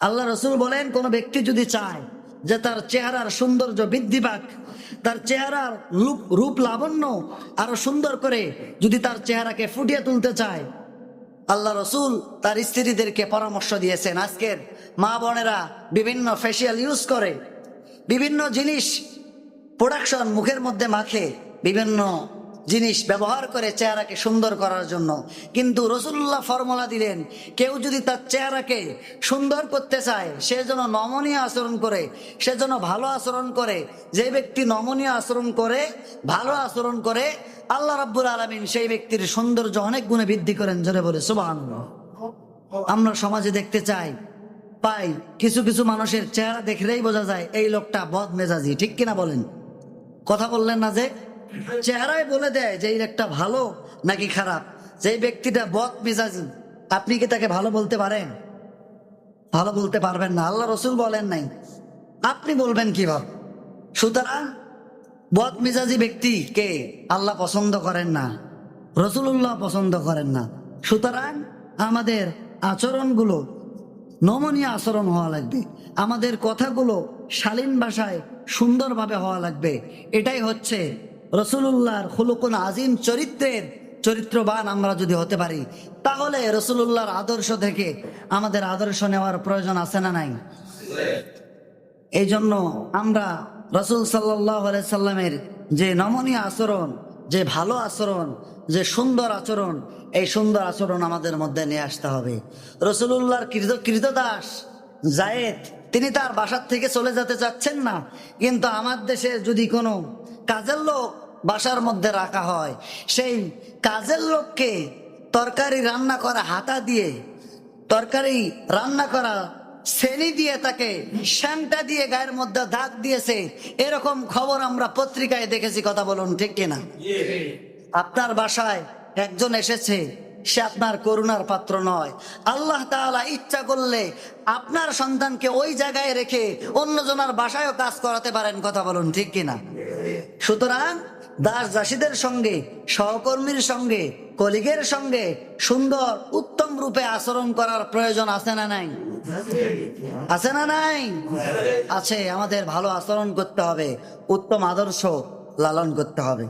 আল্লাহ রসুল বলেন, কোন ব্যক্তি যদি চায় যে তার চেহারার সৌন্দর্য বৃদ্ধি পাক, তার চেহারার রূপ রূপ লাবণ্য আরও সুন্দর করে যদি তার চেহারাকে ফুটিয়ে তুলতে চায়, আল্লাহ রসুল তার স্ত্রীদেরকে পরামর্শ দিয়েছেন। আজকের মা বোনেরা বিভিন্ন ফেসিয়াল ইউজ করে, বিভিন্ন জিনিস প্রোডাকশন মুখের মধ্যে মাখে, বিভিন্ন জিনিস ব্যবহার করে চেহারাকে সুন্দর করার জন্য। কিন্তু রসুল্লাহ ফর্মুলা দিলেন, কেউ যদি তার চেহারাকে সুন্দর করতে চায়, সে যেন নমনীয় আচরণ করে, সে যেন ভালো আচরণ করে, যে ব্যক্তি নমনীয় আচরণ করে, ভালো আচরণ করে, আল্লাহ রাব্বুল আলমিন সেই ব্যক্তির সৌন্দর্য অনেক গুণে বৃদ্ধি করেন, জোরে বলে সুবাহ আমরা সমাজে দেখতে চাই, পাই, কিছু কিছু মানুষের চেহারা দেখলেই বোঝা যায়, এই লোকটা বদ মেজাজি ঠিক কিনা বলেন? কথা বললেন না যে? চেহারায় বলে দেয় যে এই লোকটা ভালো নাকি খারাপ? যে ব্যক্তিটা বদ মেজাজি, আপনি কি তাকে ভালো বলতে পারেন? ভালো বলতে পারবেন না, আল্লাহ রসুল বলেন নাই। আপনি বলবেন কীভাবে? সুতরাং বদ মেজাজি ব্যক্তি কে? আল্লাহ পছন্দ করেন না রসুল্লাহ পছন্দ করেন না। সুতরাং আমাদের আচরণগুলো নমনীয় আচরণ হওয়া লাগবে, আমাদের কথাগুলো শালীন ভাষায় সুন্দরভাবে হওয়া লাগবে। এটাই হচ্ছে রসুল্লাহর খুলুকুন আজিম চরিত্রের চরিত্রবান আমরা যদি হতে পারি, তাহলে রসুল্লাহর আদর্শ থেকে আমাদের আদর্শ নেওয়ার প্রয়োজন আছে না নাই? এই জন্য আমরা রসুল সাল্লাহ সাল্লামের যে নমনীয় আচরণ, যে ভালো আচরণ, যে সুন্দর আচরণ, এই সুন্দর আচরণ আমাদের মধ্যে নিয়ে আসতে হবে। রসুল্লাহর কৃত, কৃতদাস জায়েদ, তিনি তার বাসার থেকে চলে যেতে চাচ্ছেন না। কিন্তু আমার দেশে যদি কোনো কাজের লোক বাসার মধ্যে রাখা হয়। সেই কাজের লোককে তরকারি রান্না করা হাতা দিয়ে, তরকারি রান্না করা শ্রেণি দিয়ে তাকে শ্যামটা দিয়ে গায়ের মধ্যে দাগ দিয়েছে। এরকম খবর আমরা পত্রিকায় দেখেছি, কথা বলুন, ঠিক কিনা? আপনার বাসায় একজন এসেছে, সে আপনার করুণার পাত্র নয়। আল্লাহ তাআলা ইচ্ছা করলে আপনার সন্তানকে ওই জায়গায় রেখে অন্যজনের বাসায়ও কাজ করাতে পারেন, কথা বলুন, ঠিক কিনা? সুতরাং দাস দাসীদের সঙ্গে, সহকর্মীর সঙ্গে, কলিগের সঙ্গে সুন্দর, উত্তম রূপে আচরণ করার প্রয়োজন আছে না নাই? আছে না নাই? আছে, আমাদের ভালো আচরণ করতে হবে, উত্তম আদর্শ লালন করতে হবে।